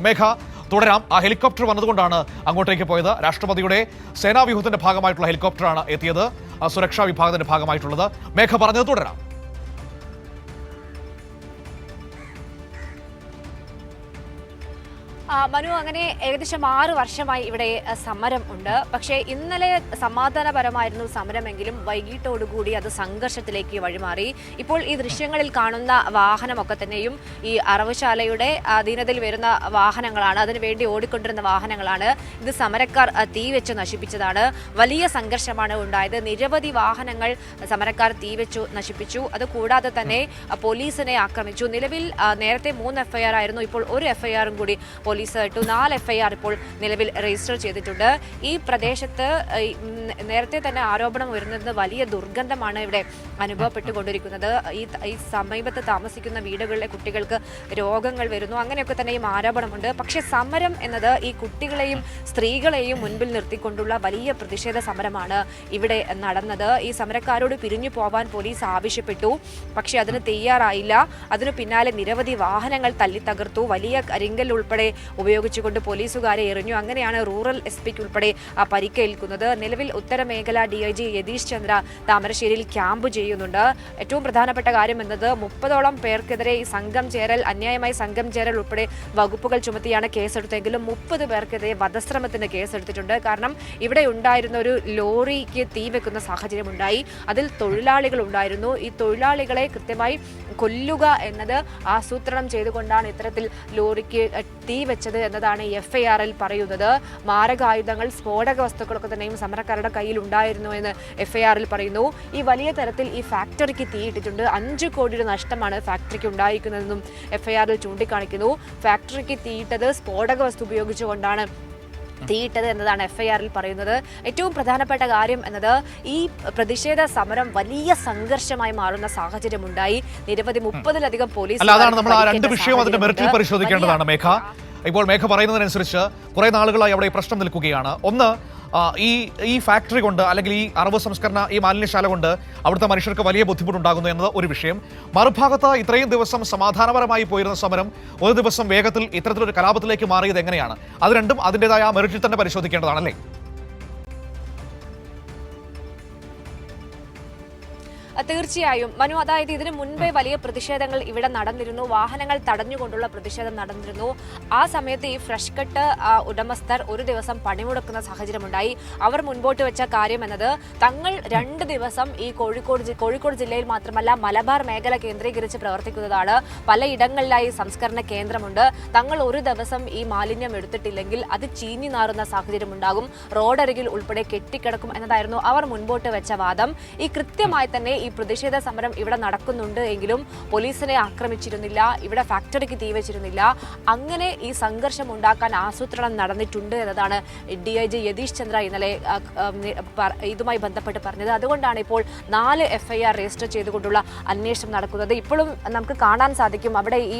മേഘ തുടരാം. ആ ഹെലികോപ്റ്റർ വന്നതുകൊണ്ടാണ് അങ്ങോട്ടേക്ക് പോയത്. രാഷ്ട്രപതിയുടെ സേനാവ്യൂഹത്തിന്റെ ഭാഗമായിട്ടുള്ള ഹെലികോപ്റ്ററാണ് എത്തിയത്. സുരക്ഷാ വിഭാഗത്തിന്റെ ഭാഗമായിട്ടുള്ളത്. മേഘ പറഞ്ഞത് തുടരാം. മനു അങ്ങനെ ഏകദേശം ആറ് വർഷമായി ഇവിടെ സമരം ഉണ്ട്. പക്ഷേ ഇന്നലെ സമാധാനപരമായിരുന്നു സമരമെങ്കിലും വൈകിട്ടോടുകൂടി അത് സംഘർഷത്തിലേക്ക് വഴിമാറി. ഇപ്പോൾ ഈ ദൃശ്യങ്ങളിൽ കാണുന്ന വാഹനമൊക്കെ തന്നെയും ഈ അറവുശാലയുടെ അധീനതയിൽ വരുന്ന വാഹനങ്ങളാണ് അതിനുവേണ്ടി ഓടിക്കൊണ്ടിരുന്ന വാഹനങ്ങളാണ് ഇത് സമരക്കാർ തീ വെച്ച് നശിപ്പിച്ചതാണ്. വലിയ സംഘർഷമാണ് ഉണ്ടായത്. നിരവധി വാഹനങ്ങൾ സമരക്കാർ തീ വെച്ചു നശിപ്പിച്ചു. അത് കൂടാതെ തന്നെ പോലീസിനെ ആക്രമിച്ചു. നിലവിൽ നേരത്തെ മൂന്ന് എഫ്ഐആർ ആയിരുന്നു. ഇപ്പോൾ ഒരു എഫ്ഐആറും കൂടി പോലീസ് ഇട്ടു നാല് എഫ്ഐആർ ഇപ്പോൾ നിലവിൽ രജിസ്റ്റർ ചെയ്തിട്ടുണ്ട്. ഈ പ്രദേശത്ത് നേരത്തെ തന്നെ ആരോപണം ഉയർന്നത് വലിയ ദുർഗന്ധമാണ് ഇവിടെ അനുഭവപ്പെട്ടുകൊണ്ടിരിക്കുന്നത്. ഈ ഈ സമീപത്ത് താമസിക്കുന്ന വീടുകളിലെ കുട്ടികൾക്ക് രോഗങ്ങൾ വരുന്നു. അങ്ങനെയൊക്കെ തന്നെയും ആരോപണമുണ്ട്. പക്ഷേ സമരം എന്നത് ഈ കുട്ടികളെയും സ്ത്രീകളെയും മുൻപിൽ നിർത്തിക്കൊണ്ടുള്ള വലിയ പ്രതിഷേധ സമരമാണ് ഇവിടെ നടന്നത്. ഈ സമരക്കാരോട് പിരിഞ്ഞു പോവാൻ പോലീസ് ആവശ്യപ്പെട്ടു. പക്ഷേ അതിന് തയ്യാറായില്ല. അതിനു പിന്നാലെ നിരവധി വാഹനങ്ങൾ തല്ലി തകർത്തു വലിയ കരിങ്കൽ ഉൾപ്പെടെ ഉപയോഗിച്ചുകൊണ്ട് പോലീസുകാരെ എറിഞ്ഞു. അങ്ങനെയാണ് റൂറൽ എസ് പിക്ക് ഉൾപ്പെടെ പരിക്കേൽക്കുന്നത് നിലവിൽ ഉത്തരമേഖല D I G Yatheesh Chandra താമരശ്ശേരിയിൽ ക്യാമ്പ് ചെയ്യുന്നുണ്ട്. ഏറ്റവും പ്രധാനപ്പെട്ട കാര്യം എന്നത് മുപ്പതോളം പേർക്കെതിരെ ഈ സംഘം ചേരൽ അന്യായമായി സംഘം ചേരൽ ഉൾപ്പെടെ വകുപ്പുകൾ ചുമത്തിയാണ് കേസെടുത്തെങ്കിലും മുപ്പത് പേർക്കെതിരെ വധശ്രമത്തിന് കേസെടുത്തിട്ടുണ്ട്. കാരണം ഇവിടെ ഉണ്ടായിരുന്ന ഒരു ലോറിക്ക് തീ വെക്കുന്ന സാഹചര്യം ഉണ്ടായി അതിൽ തൊഴിലാളികൾ ഉണ്ടായിരുന്നു. ഈ തൊഴിലാളികളെ കൃത്യമായി കൊല്ലുക എന്നത് ആസൂത്രണം ചെയ്തുകൊണ്ടാണ് ഇത്തരത്തിൽ ലോറിക്ക് തീ വെച്ചത് എന്നതാണ് എഫ് ഐ ആറിൽ പറയുന്നത്. മാരകായുധങ്ങൾ സ്ഫോടക വസ്തുക്കളൊക്കെ തന്നെയും സമരക്കാരുടെ കയ്യിൽ ഉണ്ടായിരുന്നു എന്ന് എഫ് ഐ ആറിൽ പറയുന്നു. ഈ വലിയ തരത്തിൽ ഈ ഫാക്ടറിക്ക് തീയിട്ടിട്ടുണ്ട് അഞ്ച് കോടിയുടെ നഷ്ടമാണ് ഫാക്ടറിക്ക് ഉണ്ടായിരിക്കുന്നതെന്നും എഫ് ഐ ആറിൽ ചൂണ്ടിക്കാണിക്കുന്നു. ഫാക്ടറിക്ക് തീയിട്ടത് സ്ഫോടക വസ്തു ഉപയോഗിച്ചുകൊണ്ടാണ്. തീയിട്ടത് എന്നതാണ് എഫ് ഐ ആറിൽ പറയുന്നത്. ഏറ്റവും പ്രധാനപ്പെട്ട കാര്യം എന്നത് ഈ പ്രതിഷേധ സമരം വലിയ സംഘർഷമായി മാറുന്ന സാഹചര്യം ഉണ്ടായി നിരവധി മുപ്പതിലധികം പോലീസ് അതാണ് നമ്മൾ ആ രണ്ട് വിഷയം അതിന്റെ മെറിറ്റിൽ പരിശോധിക്കേണ്ടതാണ് മേഘ. ഇപ്പോൾ മേഘ പറയുന്നതിനനുസരിച്ച് കുറെ നാളുകളായി അവിടെ പ്രശ്നം നിൽക്കുകയാണ്. ഒന്ന് ഈ ഈ ഫാക്ടറി കൊണ്ട് അല്ലെങ്കിൽ ഈ അറവ് സംസ്കരണ ഈ മാലിന്യശാല കൊണ്ട് അവിടുത്തെ മനുഷ്യർക്ക് വലിയ ബുദ്ധിമുട്ടുണ്ടാകുന്നു എന്നത് ഒരു വിഷയം. മറുഭാഗത്ത് ഇത്രയും ദിവസം സമാധാനപരമായി പോയിരുന്ന സമരം ഒരു ദിവസം വേഗത്തിൽ ഇത്തരത്തിലൊരു കലാപത്തിലേക്ക് മാറിയത് എങ്ങനെയാണ്? അത് രണ്ടും അതിന്റെതായ മെറിറ്റിൽ തന്നെ പരിശോധിക്കേണ്ടതാണല്ലേ തീർച്ചയായും. മനു അതായത് ഇതിനു മുൻപേ വലിയ പ്രതിഷേധങ്ങൾ ഇവിടെ നടന്നിരുന്നു. വാഹനങ്ങൾ തടഞ്ഞുകൊണ്ടുള്ള പ്രതിഷേധം നടന്നിരുന്നു. ആ സമയത്ത് ഈ ഫ്രഷ് കട്ട് ഉടമസ്ഥർ ഒരു ദിവസം പണിമുടക്കുന്ന സാഹചര്യമുണ്ടായി. അവർ മുൻപോട്ട് വെച്ച കാര്യം എന്നത് തങ്ങൾ രണ്ട് ദിവസം ഈ കോഴിക്കോട് കോഴിക്കോട് ജില്ലയിൽ മാത്രമല്ല മലബാർ മേഖല കേന്ദ്രീകരിച്ച് പ്രവർത്തിക്കുന്നതാണ്. പലയിടങ്ങളിലായി സംസ്കരണ കേന്ദ്രമുണ്ട്. തങ്ങൾ ഒരു ദിവസം ഈ മാലിന്യം എടുത്തിട്ടില്ലെങ്കിൽ അത് ചീഞ്ഞു നാറുന്ന സാഹചര്യമുണ്ടാകും. റോഡരികിൽ ഉൾപ്പെടെ കെട്ടിക്കിടക്കും എന്നതായിരുന്നു അവർ മുൻപോട്ട് വെച്ച വാദം. ഈ കൃത്യമായി തന്നെ ഈ പ്രതിഷേധ സമരം ഇവിടെ നടക്കുന്നുണ്ട് എങ്കിലും പോലീസിനെ ആക്രമിച്ചിരുന്നില്ല ഇവിടെ ഫാക്ടറിക്ക് തീ വെച്ചിരുന്നില്ല. അങ്ങനെ ഈ സംഘർഷം ഉണ്ടാക്കാൻ ആസൂത്രണം നടന്നിട്ടുണ്ട് എന്നതാണ് D I G Yatheesh Chandra ഇന്നലെ ഇതുമായി ബന്ധപ്പെട്ട് പറഞ്ഞത്. അതുകൊണ്ടാണ് ഇപ്പോൾ നാല് എഫ്ഐആർ രജിസ്റ്റർ ചെയ്തുകൊണ്ടുള്ള അന്വേഷണം നടക്കുന്നത്. ഇപ്പോഴും നമുക്ക് കാണാൻ സാധിക്കും അവിടെ ഈ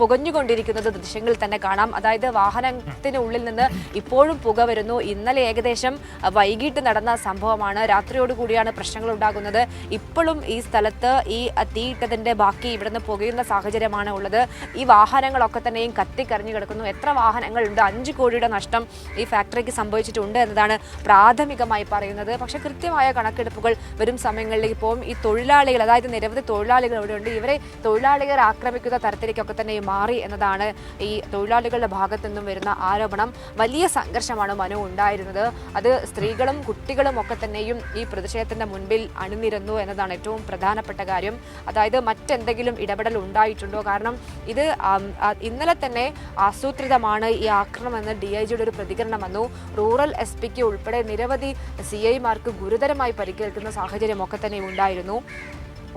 പുകഞ്ഞുകൊണ്ടിരിക്കുന്നത് ദൃശ്യങ്ങളിൽ തന്നെ കാണാം. അതായത് വാഹനത്തിനുള്ളിൽ നിന്ന് ഇപ്പോഴും പുക വരുന്നു. ഇന്നലെ ഏകദേശം വൈകിട്ട് നടന്ന സംഭവമാണ്. രാത്രിയോടുകൂടിയാണ് പ്രശ്നങ്ങൾ ഉണ്ടാകുന്നത്. ഇപ്പോഴും ഈ സ്ഥലത്ത് ഈ തീയിട്ടതിന്റെ ബാക്കി ഇവിടുന്ന് പുകയുന്ന സാഹചര്യമാണ് ഉള്ളത്. ഈ വാഹനങ്ങളൊക്കെ തന്നെയും കത്തിക്കറിഞ്ഞു കിടക്കുന്നു. എത്ര വാഹനങ്ങളുണ്ട്? അഞ്ച് കോടിയുടെ നഷ്ടം ഈ ഫാക്ടറിക്ക് സംഭവിച്ചിട്ടുണ്ട് എന്നതാണ് പ്രാഥമികമായി പറയുന്നത്. പക്ഷേ കൃത്യമായ കണക്കെടുപ്പുകൾ വരും സമയങ്ങളിലേക്ക് പോകും ഈ തൊഴിലാളികൾ അതായത് നിരവധി തൊഴിലാളികൾ ഇവിടെയുണ്ട് ഇവരെ തൊഴിലാളികൾ ആക്രമിക്കുന്ന തരത്തിലേക്കൊക്കെ തന്നെ മാറി എന്നതാണ് ഈ തൊഴിലാളികളുടെ ഭാഗത്തു നിന്നും വരുന്ന ആരോപണം. വലിയ സംഘർഷമാണ് മനു ഉണ്ടായിരുന്നത്. അത് സ്ത്രീകളും കുട്ടികളും ഒക്കെ തന്നെയും ഈ പ്രതിഷേധത്തിന്റെ മുൻപിൽ അണിനിരന്നു എന്നതാണ് ഏറ്റവും പ്രധാനപ്പെട്ട കാര്യം. അതായത് മറ്റെന്തെങ്കിലും ഇടപെടൽ ഉണ്ടായിട്ടുണ്ടോ? കാരണം ഇത് ഇന്നലെ തന്നെ ആസൂത്രിതമാണ് ഈ ആക്രമണം എന്ന് ഡി ഐ ജിയുടെ ഒരു പ്രതികരണം വന്നു. റൂറൽ എസ് പിക്ക് ഉൾപ്പെടെ നിരവധി സി ഐമാർക്ക് ഗുരുതരമായി പരിക്കേൽക്കുന്ന സാഹചര്യമൊക്കെ തന്നെ ഉണ്ടായിരുന്നു.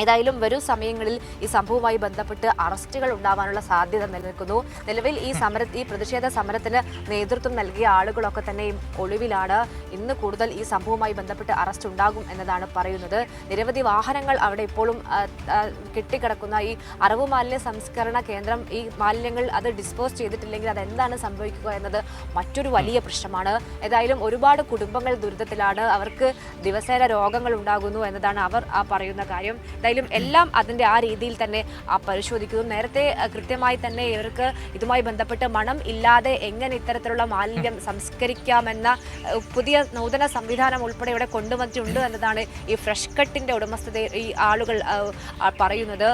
ഏതായാലും വരും സമയങ്ങളിൽ ഈ സംഭവവുമായി ബന്ധപ്പെട്ട് അറസ്റ്റുകൾ ഉണ്ടാവാനുള്ള സാധ്യത നിലനിൽക്കുന്നു. നിലവിൽ ഈ സമര ഈ പ്രതിഷേധ സമരത്തിന് നേതൃത്വം നൽകിയ ആളുകളൊക്കെ തന്നെ ഒളിവിലാണ്. ഇന്ന് കൂടുതൽ ഈ സംഭവവുമായി ബന്ധപ്പെട്ട് അറസ്റ്റ് ഉണ്ടാകും എന്നതാണ് പറയുന്നത്. നിരവധി വാഹനങ്ങൾ അവിടെ ഇപ്പോഴും കെട്ടിക്കിടക്കുന്ന ഈ അറവ് മാലിന്യ സംസ്കരണ കേന്ദ്രം ഈ മാലിന്യങ്ങൾ അത് ഡിസ്പോസ് ചെയ്തിട്ടില്ലെങ്കിൽ അത് എന്താണ് സംഭവിക്കുക എന്നത് മറ്റൊരു വലിയ പ്രശ്നമാണ്. ഏതായാലും ഒരുപാട് കുടുംബങ്ങൾ ദുരിതത്തിലാണ്. അവർക്ക് ദിവസേന രോഗങ്ങൾ ഉണ്ടാകുന്നു എന്നതാണ് അവർ ആ പറയുന്ന കാര്യം. എന്തായാലും എല്ലാം അതിന്റെ ആ രീതിയിൽ തന്നെ പരിശോധിക്കുന്നു. നേരത്തെ കൃത്യമായി തന്നെ ഇവർക്ക് ഇതുമായി ബന്ധപ്പെട്ട് മണം ഇല്ലാതെ എങ്ങനെ ഇത്തരത്തിലുള്ള മാലിന്യം സംസ്കരിക്കാമെന്ന പുതിയ നൂതന സംവിധാനം ഉൾപ്പെടെ ഇവിടെ കൊണ്ടുവന്നിട്ടുണ്ട് എന്നതാണ് ഈ ഫ്രഷ് കട്ടിന്റെ ഉടമസ്ഥത ഈ ആളുകൾ പറയുന്നത്.